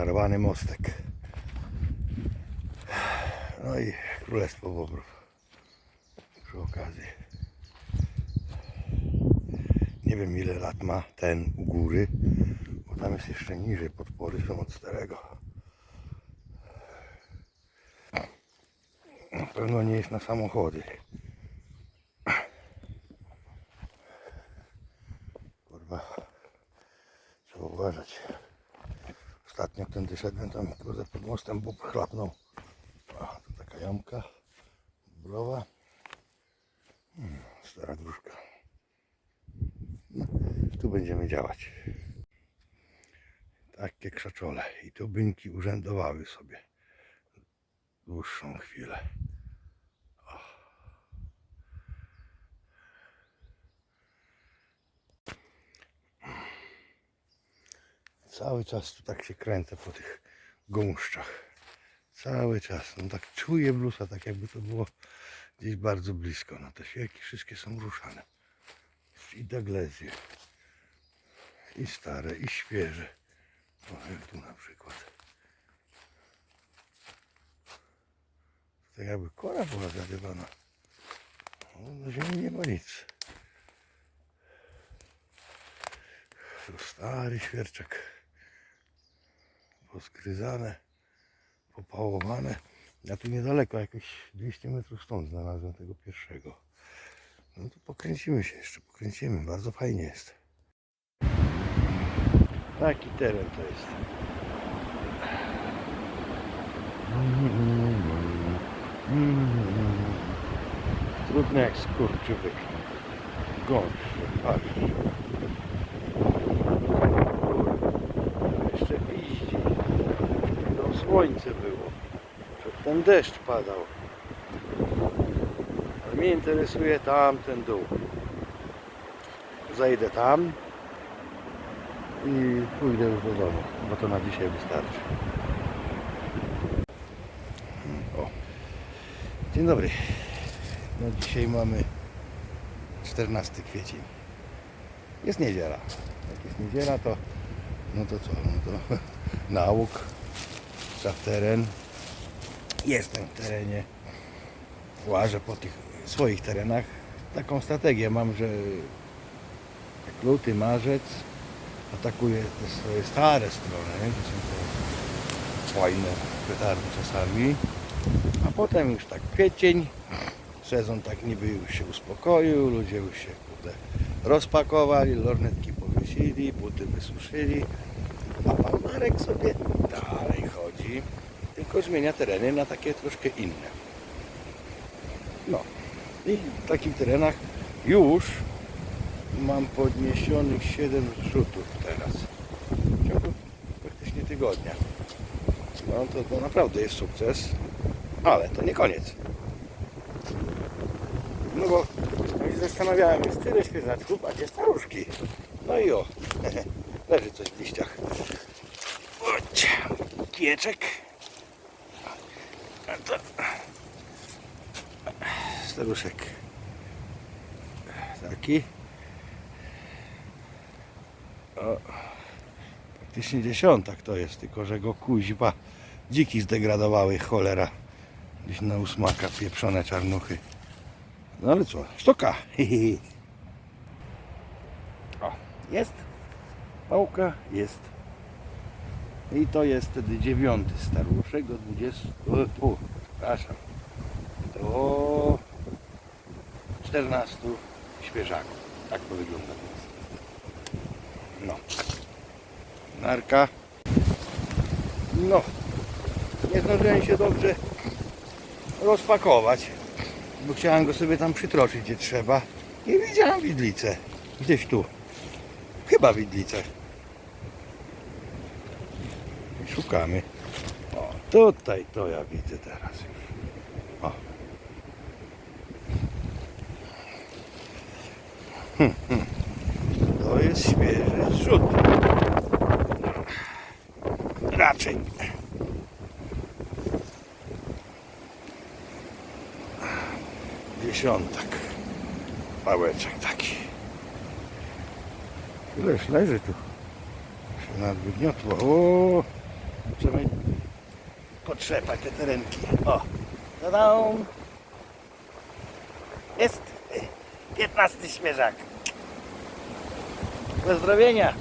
zaczarowany mostek. No i Królestwo Bobrów przy okazji. Nie wiem ile lat ma ten u góry, bo tam jest jeszcze niżej, podpory są od starego. Na pewno nie jest na samochody. Ostatnio tędy szedłem tam kurde, pod mostem Bóg chlapnął. Tu taka jamka, browa. Hmm, stara. No, tu będziemy działać. Takie krzaczole. I tu byńki urzędowały sobie dłuższą chwilę. Cały czas tu tak się kręcę po tych gąszczach. Cały czas. No tak czuję blusa, tak jakby to było gdzieś bardzo blisko. No te świerki wszystkie są ruszane. I daglezje. I stare, i świeże. O, jak tu na przykład. Tak jakby kora była zarywana. O, na ziemi nie ma nic. Tu stary świerczek. Poskryzane, popałowane. Ja tu niedaleko, jakieś 200 metrów stąd znalazłem tego pierwszego. No to pokręcimy się jeszcze, pokręcimy. Bardzo fajnie jest. Taki teren to jest. Trudny jak skurczybyk. Gorszy, patrz. Jeszcze piździ. To słońce było. Przedtem deszcz padał. Ale mnie interesuje tamten dół. Zajdę tam i pójdę już do domu, bo to na dzisiaj wystarczy. O. Dzień dobry. No dzisiaj mamy 14 kwiecień. Jest niedziela. Jak jest niedziela, to no to co? No to nauk, za teren. Jestem w terenie. Łażę po tych swoich terenach. Taką strategię mam, że jak luty, marzec atakuję te swoje stare strony, to są te fajne petardy czasami. A potem już tak kwiecień, sezon tak niby już się uspokoił, ludzie już się kurde, rozpakowali, lornetki powiesili, buty wysuszyli, a pan Marek sobie dalej chodzi, tylko zmienia tereny na takie troszkę inne. No i w takich terenach już mam podniesionych 7 zrzutów teraz. W ciągu praktycznie tygodnia. No to, to naprawdę jest sukces, ale to nie koniec. No bo i zastanawiałem, jest tyle świeżaczków, a gdzie staruszki? No i o, leży coś w liściach. Chodź, to staruszek. Taki. O, praktycznie dziesiątak to jest, tylko że go kuźba dziki zdegradowały, cholera. Gdzieś na ósmaka pieprzone czarnuchy. No ale co, sztuka. O, jest. Pałka jest. I to jest wtedy dziewiąty do 20. O, przepraszam. Do 14 świeżaków. Tak to wygląda. No. Narka. No. Nie zdążyłem się dobrze rozpakować, bo chciałem go sobie tam przytroczyć gdzie trzeba. I widziałem widlicę. Gdzieś tu. Chyba widlicę. O, tutaj to ja widzę teraz. O. Hmm, hmm. To jest świeży zrzut. Raczej. Dziesiątak. Pałeczek taki. Ileż leży tu. Się nawet wygniotło. O! Możemy potrzepać te terenki. O, zadam. Jest 15 świeżak. Pozdrowienia.